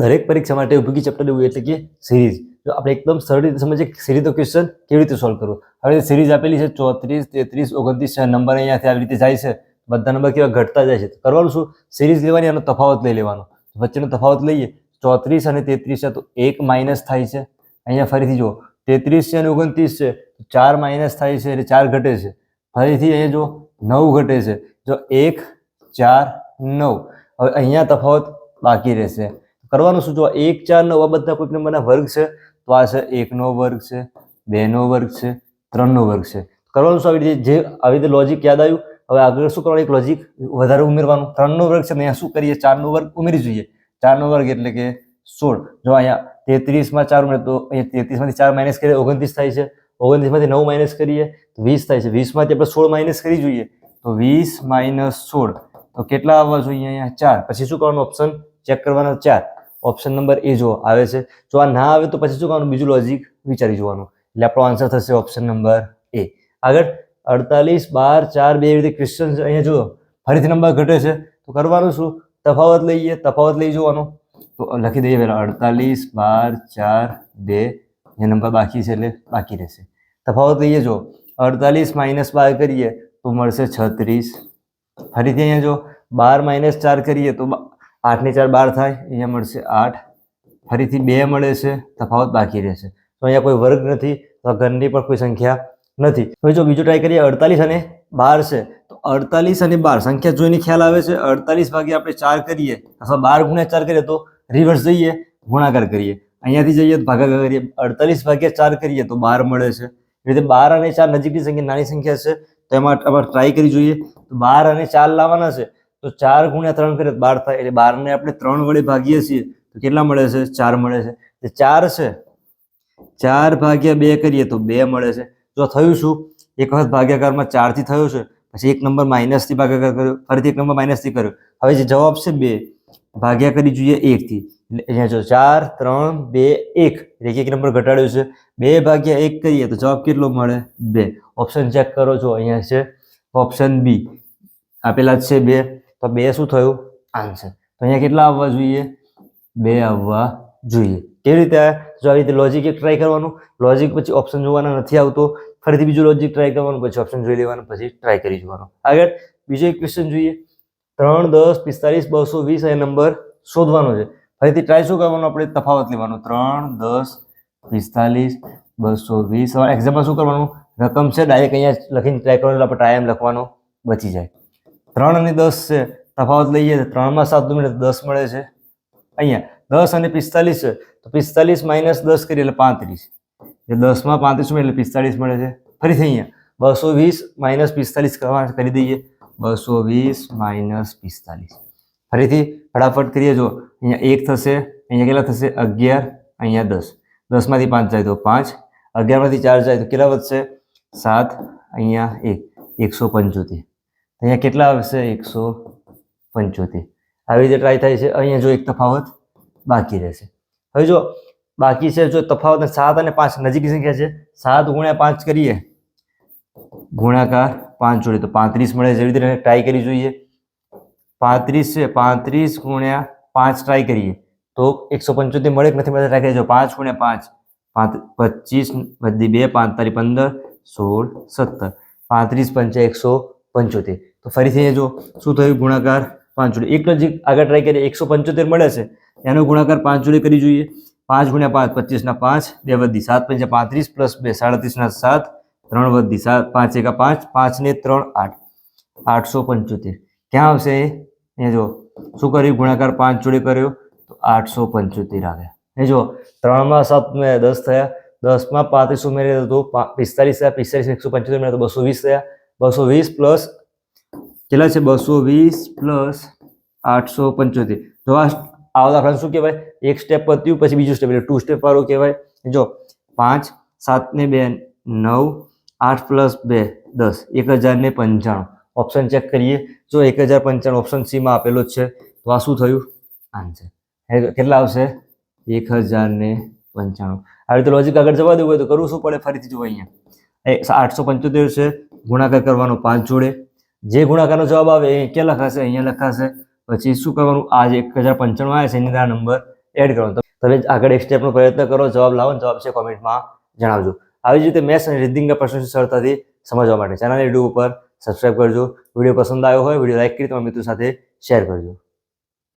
દરેક પરીક્ષા માટે ઉપયોગી ચેપ્ટર એવું એટલે કે સિરીઝ જો આપણે એકદમ સરળ રીતે સમજીએ સિરીઝનો ક્વેશ્ચન કેવી રીતે સોલ્વ કરવો? હવે સિરીઝ આપેલી છે ચોત્રીસ, તેત્રીસ, ઓગણત્રીસ નંબર અહીંયાથી આવી રીતે જાય છે. બધા નંબર કેવા ઘટતા જાય છે. તો કરવાનું શું? સિરીઝ લેવાની એનો તફાવત લઈ લેવાનો. વચ્ચેનો તફાવત લઈએ. ચોત્રીસ અને તેત્રીસ છે તો એક માઇનસ થાય છે. અહીંયા ફરીથી જુઓ. તેત્રીસ છે અને ઓગણત્રીસ છે તો ચાર માઇનસ થાય છે એટલે ચાર ઘટે છે. ફરીથી અહીંયા જો નવ ઘટે છે. જો એક, ચાર, નવ. હવે અહીંયા તફાવત બાકી રહેશે. કરવાનું શું? જો એક, ચાર નવ આ બધા કોઈક નંબરના વર્ગ છે, તો આ છે એકનો વર્ગ છે, બેનો વર્ગ છે, ત્રણનો વર્ગ છે. કરવાનું શું? આવી રીતે જે આવી રીતે લોજિક યાદ આવ્યું. હવે આગળ શું કરવાનું? એક લોજિક વધારે ઉમેરવાનું. ત્રણનો વર્ગ છે અહીંયા શું કરીએ? ચારનો વર્ગ ઉમેરી જોઈએ. ચારનો વર્ગ એટલે કે સોળ. જો અહીંયા તેત્રીસમાં ચાર ઉમેરે, તો અહીંયા તેત્રીસમાંથી ચાર માઇનસ કરીએ, ઓગણત્રીસ થાય છે. ઓગણત્રીસમાંથી નવ માઇનસ કરીએ, તો વીસ થાય છે. વીસમાંથી આપણે સોળ માઇનસ કરી જોઈએ, તો વીસ માઇનસ સોળ. તો કેટલા આવવા જોઈએ અહીંયા? ચાર. પછી શું કરવાનું? ઓપ્શન ચેક કરવાના ચાર. ઓપ્શન નંબર એ જો આવે છે. જો આ ના આવે તો પછી શું કરવાનું? બીજું લોજિક વિચારી જોવાનું. એટલે આપણો આન્સર થશે ઓપ્શન નંબર એ આગળ અડતાલીસ બાર ચાર બે એવી રીતે ક્વેશ્ચન અહીંયા જુઓ. ફરીથી નંબર ઘટે છે. તો કરવાનું શું? તફાવત લઈએ, તફાવત લઈ જોવાનો. તો લખી દઈએ પહેલાં અડતાલીસ બાર ચાર બે. એ નંબર બાકી છે એટલે બાકી રહેશે. તફાવત લઈએ જો અડતાલીસ માઇનસ બાર કરીએ તો મળશે છત્રીસ. ફરીથી અહીંયા જો બાર માઇનસ ચાર કરીએ તો આઠની ચાર બાર થાય, અહીંયા મળશે આઠ. ફરીથી બે મળે છે, તફાવત બાકી રહેશે. તો અહીંયા કોઈ વર્ગ નથી, તો ઘરની પણ કોઈ સંખ્યા નથી. હવે જો બીજું ટ્રાય કરીએ, અડતાલીસ અને બાર છે, તો અડતાલીસ અને બાર, સંખ્યા જોઈને ખ્યાલ આવે છે, અડતાલીસ ભાગે આપણે ચાર કરીએ, અથવા બાર ગુણ્યા ચાર કરીએ તો રિવર્સ જઈએ, ગુણાકાર કરીએ. અહીંયાથી જઈએ તો ભાગાકાર કરીએ, અડતાલીસ ભાગ્યા ચાર કરીએ તો બાર મળે છે. એ રીતે બાર અને ચાર નજીકની સંખ્યા, નાની સંખ્યા છે, તો એમાં આપણે ટ્રાય કરી જોઈએ, તો બાર અને ચાર લાવવાના છે તો ચાર ગુણ્યા ત્રણ કરીએ બાર થાય, એટલે બારને આપણે ત્રણ વડે ભાગીએ છીએ, તો કેટલા મળે છે? ચાર મળે છે. એટલે ચાર છે, ચાર ભાગ્યા બે કરીએ તો બે મળે છે. જો થયું શું? એક વખત ભાગ્યાકારમાં ચારથી થયો છે, પછી એક નંબર માઇનસથી ભાગ્યાકાર કર્યો, ફરીથી એક નંબર માઇનસથી કર્યો. હવે જે જવાબ છે બે, ભાગ્યા કરી જોઈએ એકથી. એટલે અહીંયા જો ચાર, ત્રણ, બે, એક એક એક નંબર ઘટાડ્યો છે. બે ભાગ્યા એક કરીએ તો જવાબ કેટલો મળે? બે. ઓપ્શન ચેક કરો છો અહીંયા છે. ઓપ્શન બી આપેલા જ છે બે. તો બે શું થયું? આન્સર તો અહીંયા કેટલા આવવા જોઈએ? બે આવવા જોઈએ. કેવી રીતે જો આવી રીતે લોજિક એક ટ્રાય કરવાનું લોજિક પછી ઓપ્શન જોવાના નથી આવતો, ફરીથી બીજું લોજિક ટ્રાય કરવાનું, પછી ઓપ્શન જોઈ લેવાનું, પછી ટ્રાય કરી જોવાનું. આગળ બીજો એક ક્વેશ્ચન જોઈએ. ત્રણ, દસ પિસ્તાલીસ બસો, વીસ એ નંબર શોધવાનો છે. ફરીથી ટ્રાય શું કરવાનો? આપણે તફાવત લેવાનો. ત્રણ, દસ પિસ્તાલીસ બસો, વીસ. એક્ઝામ્પલ શું કરવાનું? રકમ છે ડાયરેક્ટ અહીંયા લખીને ટ્રાય કરવાનું આપણે ટાઈમ લખવાનો બચી જાય. ત્રણ અને દસ છે, તફાવત લઈએ તો ત્રણમાં સાત તો દસ મળે છે. અહીંયા દસ અને પિસ્તાલીસ છે, તો પિસ્તાલીસ માઇનસ દસ કરીએ એટલે પાંત્રીસ. એટલે દસમાં પાંત્રીસ એટલે પિસ્તાલીસ મળે છે. ફરીથી અહીંયા બસો વીસ માઇનસ પિસ્તાલીસ કરવા કરી દઈએ. બસો વીસ માઇનસ પિસ્તાલીસ. ફરીથી ફટાફટ કરીએ, જો અહીંયા એક થશે, અહીંયા કેટલા થશે? અગિયાર, અહીંયા દસ. દસમાંથી પાંચ જાય તો પાંચ. અગિયારમાંથી ચાર જાય તો કેટલા વધશે? સાત, અહીંયા એક. એકસો પંચોતેર. અહીંયા કેટલા આવશે એકસો પંચોતેર. આવી રીતે ટ્રાય થાય છે. અહીંયા જો એક તફાવત બાકી રહેશે હવે જો બાકી છે, જો તફાવત સાત અને પાંચ નજીકની સંખ્યા છે. સાત ગુણ્યા પાંચ કરીએ. ગુણાકાર પાંચ જોડે તો પાંત્રીસ મળે. જેવી રીતે ટ્રાય કરી જોઈએ. પાંત્રીસ છે, પાંત્રીસ ગુણ્યા પાંચ ટ્રાય કરીએ. તો એકસો પંચોતેર મળે. કે નથી મળે ટ્રાય કરીએ પાંચ ગુણ્યા પાંચ પાંચ પચીસ બધી બે પાંચ તારી પંદર, સોળ, સત્તર. પાંત્રીસ પંચા એકસો પંચોતેર. તો ફરીથી જો શું થયું? ગુણાકાર પાંચ જોડે. એક જ આગળ ટ્રાય કરીએ, એકસો પંચોતેર મળે છે. એનો ગુણાકાર પાંચ જોડે કરી જોઈએ. પાંચ ગુણ્યા પાંચ, પચીસના પાંચ, બે વધી સાત, પંચા પાંત્રીસ, પ્લસ બે, સાડત્રીસના સાત, ત્રણ વધી સાત, પાંચ એકા પાંચ પાંચને ત્રણ આઠ. આઠસો પંચોતેર. ક્યાં આવશે એ? જો, શું કર્યું? ગુણાકાર પાંચ જોડે કર્યો. તો આઠસો પંચોતેર આવ્યા. એ જો, ત્રણમાં સાત દસ થયા. દસમાં પાંત્રીસ ઉમેરી તો પિસ્તાલીસ થયા, પિસ્તાલીસ, એકસો પંચોતેર મેળવ્યા તો બસો વીસ થયા. બસો વીસ પ્લસ કેટલા છે? બસો વીસ પ્લસ આઠસો પંચોતેર. તો આ આવા દાખલા શું કહેવાય? એક સ્ટેપ પત્યું પછી બીજું સ્ટેપ એટલે ટુ સ્ટેપ વાળું કહેવાય. જો પાંચ, સાત ને બે, નવ, આઠ પ્લસ બે, દસ. એક હજાર ને પંચાણું. ઓપ્શન ચેક કરીએ. જો એક હજાર પંચાણું ઓપ્શન સીમાં આપેલો જ છે, તો આ શું થયું? આન્સર કેટલા આવશે? એક હજાર ને પંચાણું. આવી રીતે લોજિક આગળ જવા દેવું હોય તો કરવું શું પડે? ફરીથી જો અહીંયા. આઠસો પંચોતેર છે. ગુણાકાર કરવાનો પાંચ જોડે. જે ગુણાકારનો જવાબ આવે એ ક્યાં લખાશે? અહીંયા લખાશે. પછી શું કરવાનું? આ જે એક હજાર પંચાણું આવે છે, એની આ નંબર એડ કરવાનો. તો તમે આગળ એક સ્ટેપનો પ્રયત્ન કરો, જવાબ લાવો જવાબ છે કોમેન્ટમાં જણાવજો. આવી જ રીતે મેથ્સ અને રીડિંગના પ્રશ્નો સરળતાથી સમજવા માટે. ચેનલ યુટ્યુબ ઉપર સબસ્ક્રાઇબ કરજો. વીડિયો પસંદ આવ્યો હોય, વીડિયો લાઇક કરી તમારા મિત્રો સાથે શેર કરજો.